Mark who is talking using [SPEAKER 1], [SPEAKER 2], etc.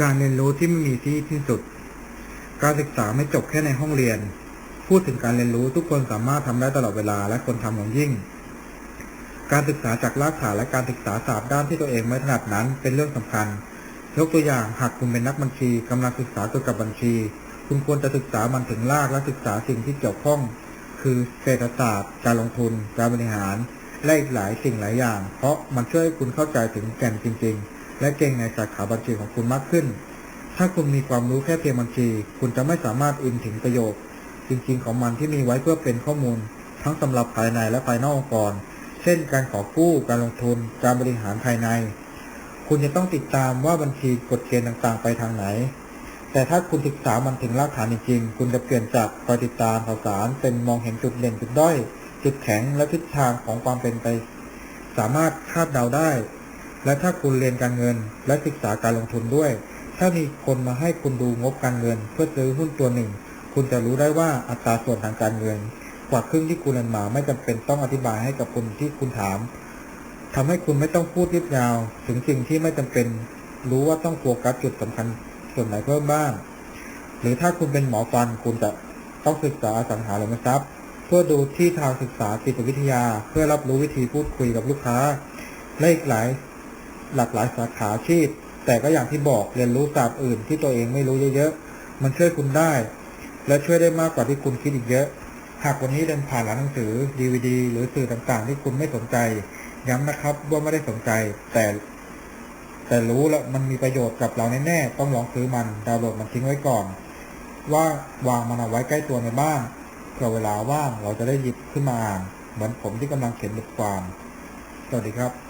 [SPEAKER 1] การเรียนรู้ที่ไม่มีที่ที่สุด การศึกษาไม่จบแค่ในห้องเรียน พูดถึงการเรียนรู้ทุกคนสามารถทำได้ตลอดเวลาและควรทำอย่างยิ่ง การศึกษาจากรากฐานและการศึกษาศาสตร์ด้านที่ตัวเองไม่ถนัดนั้นเป็นเรื่องสำคัญ ยกตัวอย่างหากคุณเป็นนักบัญชีกำลังศึกษาเกี่ยวกับบัญชี คุณควรจะศึกษามันถึงรากและศึกษาสิ่งที่เกี่ยวข้อง คือเศรษฐศาสตร์ การลงทุน การบริหารและอีกหลายสิ่งหลายอย่าง เพราะมันช่วยให้คุณเข้าใจถึงแก่นจริง ๆ และเก่งในสาขาบัญชีของคุณมากขึ้น ถ้าคุณมีความรู้แค่เพียงบัญชี คุณจะไม่สามารถอินถึงประโยชน์จริง ๆ ของมันที่มีไว้เพื่อเป็นข้อมูล ทั้งสำหรับภายในและภายนอกองค์กร เช่น การขอกู้ การลงทุน การบริหารภายใน คุณจะต้องติดตามว่าบัญชีกฎเกณฑ์ต่างๆ ไปทางไหน แต่ถ้าคุณศึกษามันถึงรากฐานจริงๆ คุณจะเปลี่ยนจากคอยติดตามข่าวสารเป็นมองเห็นจุดเด่นจุดด้อย จุดแข็งและทิศทางของความเป็นไป สามารถคาดเดาได้ และถ้าคุณเรียนการเงินและศึกษาการลงทุนด้วย ถ้ามีคนมาให้คุณดูงบการเงิน เพื่อซื้อหุ้นตัวหนึ่ง คุณจะรู้ได้ว่าอัตราส่วนทางการเงิน กว่าครึ่งที่คุณเรียนมาไม่จำเป็นต้องอธิบายให้กับคนที่คุณถามทำให้คุณไม่ต้องพูดยืดยาว ถึงสิ่งที่ไม่จำเป็น รู้ว่าต้องโฟกัสจุดสำคัญส่วนไหนเพิ่มบ้าง หรือถ้าคุณเป็นหมอฟันคุณจะต้องศึกษาสังหาริมทรัพย์ เพื่อดูที่ทางศึกษาจิตวิทยา เพื่อรับรู้วิธีพูดคุยกับลูกค้าและอีกหลาย หลากหลายสาขาอาชีพ แต่ก็อย่างที่บอกเรียนรู้ศาสตร์อื่นที่ตัวเองไม่รู้เยอะๆ มันช่วยคุณได้ และช่วยได้มากกว่าที่คุณคิดอีกเยอะ หากวันนี้เดินผ่านร้านหนังสือ DVD หรือสื่อต่างๆ ที่คุณไม่สนใจ ย้ำนะครับว่าไม่ได้สนใจ แต่ แต่รู้แล้วมันมีประโยชน์กับเราแน่ๆต้องลองซื้อมันดาวน์โหลดมันทิ้งไว้ก่อน ว่าวางมันเอาไว้ใกล้ตัวในบ้านเผื่อเวลาว่างเราจะได้หยิบขึ้นมาอ่านเหมือนผมที่กำลังเขียนบทความ สวัสดีครับ